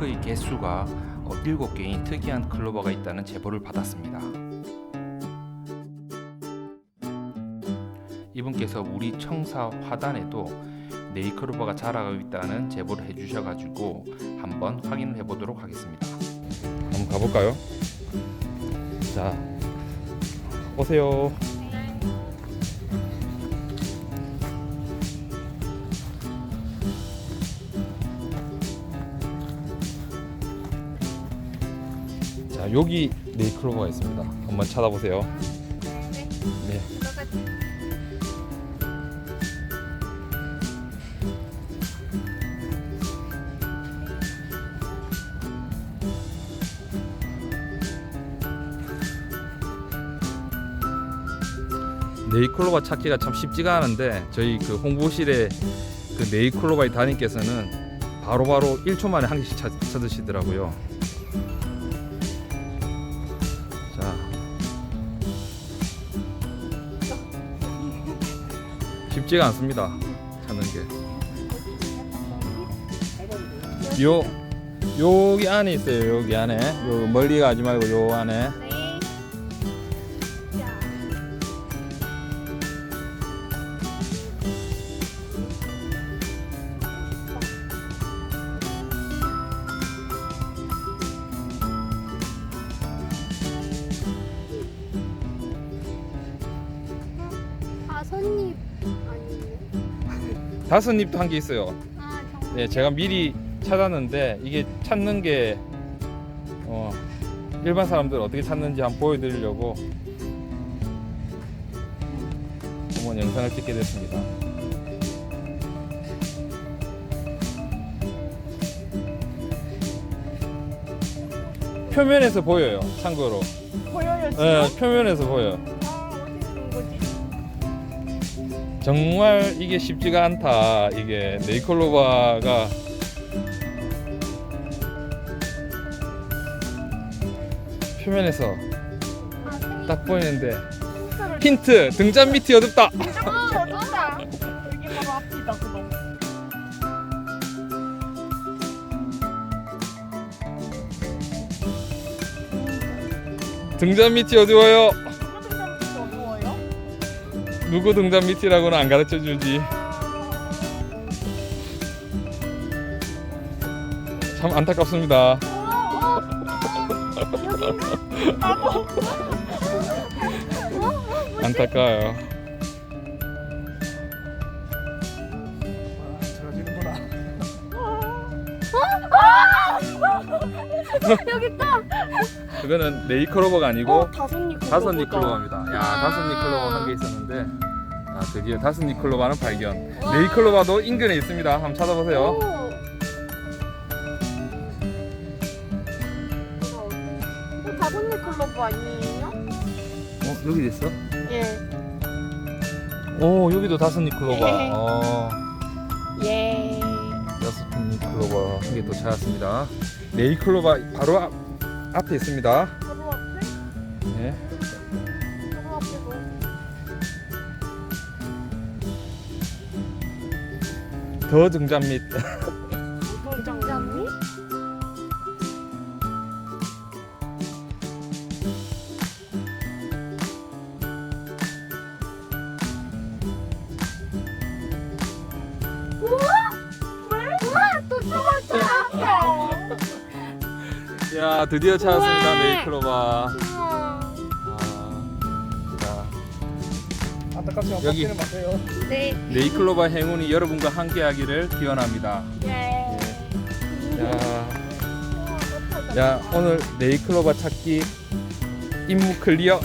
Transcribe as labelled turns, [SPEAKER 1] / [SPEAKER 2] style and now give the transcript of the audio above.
[SPEAKER 1] 링크의 개수가 어, 7개인 특이한 클로버가 있다는 제보를 받았습니다. 이분께서 우리 청사 화단에도 네이클로버가 자라고 있다는 제보를 해주셔가지고 한번 확인을 해보도록 하겠습니다. 한번 가볼까요? 자, 오세요. 자, 여기 네이클로버가 있습니다. 한번 찾아보세요. 네. 네이클로바 찾기가 참 쉽지가 않은데 저희 그 홍보실에 그 네이클로바의 담임께서는 바로바로 1초 만에 한 개씩 찾, 찾으시더라고요. 쉽지가 않습니다. 찾는 게. 요 여기 안에 있어요. 여기 안에. 요 멀리 가지 말고 요 안에.
[SPEAKER 2] 네. 아 손님?
[SPEAKER 1] 다섯 잎도 한 개 있어요.
[SPEAKER 2] 아 정말.
[SPEAKER 1] 네, 제가 미리 찾았는데 이게 찾는 게 어, 일반 사람들 어떻게 찾는지 한번 보여드리려고 한번 영상을 찍게 됐습니다. 표면에서 보여요. 참고로.
[SPEAKER 2] 보여요?
[SPEAKER 1] 네, 표면에서 보여. 요 정말 이게 쉽지가 않다. 이게 네이클로바가 표면에서 딱 보이는데
[SPEAKER 2] 힌트
[SPEAKER 1] 등잔 밑이 어둡다. 등잔 밑이 어두워요.
[SPEAKER 2] 누구
[SPEAKER 1] 등잔 밑이라고는 안 가르쳐 주지. 참 안타깝습니다. 안타까워요.
[SPEAKER 2] 여기 있다
[SPEAKER 1] 그거는 네이클로버가 아니고
[SPEAKER 2] 어 다섯 니클
[SPEAKER 1] 다섯 니클로바입니다. 야
[SPEAKER 2] 아.
[SPEAKER 1] 다섯 니클로바 한개 있었는데 아 드디어 다섯 니클로바는 발견.
[SPEAKER 2] 와.
[SPEAKER 1] 네이클로바도 인근에 있습니다. 한번 찾아보세요.
[SPEAKER 2] 어, 다섯 니클로브 아니에요?
[SPEAKER 1] 어 여기 있어?
[SPEAKER 2] 예.
[SPEAKER 1] 오 여기도 다섯 니클로바.
[SPEAKER 2] 예.
[SPEAKER 1] 어
[SPEAKER 2] 예.
[SPEAKER 1] 다섯 니클로바 한 개 또 찾았습니다. 네이클로바 바로 앞, 앞에 있습니다.
[SPEAKER 2] 바로 앞에?
[SPEAKER 1] 예.
[SPEAKER 2] 바로 앞에도.
[SPEAKER 1] 더 등잔 밑. 야 드디어 찾았습니다
[SPEAKER 2] 우와.
[SPEAKER 1] 네이클로바.
[SPEAKER 2] 우와.
[SPEAKER 1] 아, 자
[SPEAKER 3] 안타깝지만 여기. 마세요.
[SPEAKER 2] 네.
[SPEAKER 1] 네이클로바 행운이 여러분과 함께하기를 기원합니다.
[SPEAKER 2] 예.
[SPEAKER 1] 야,
[SPEAKER 2] 우와, 또 찾았다.
[SPEAKER 1] 야 오늘 네이클로바 찾기 임무 클리어.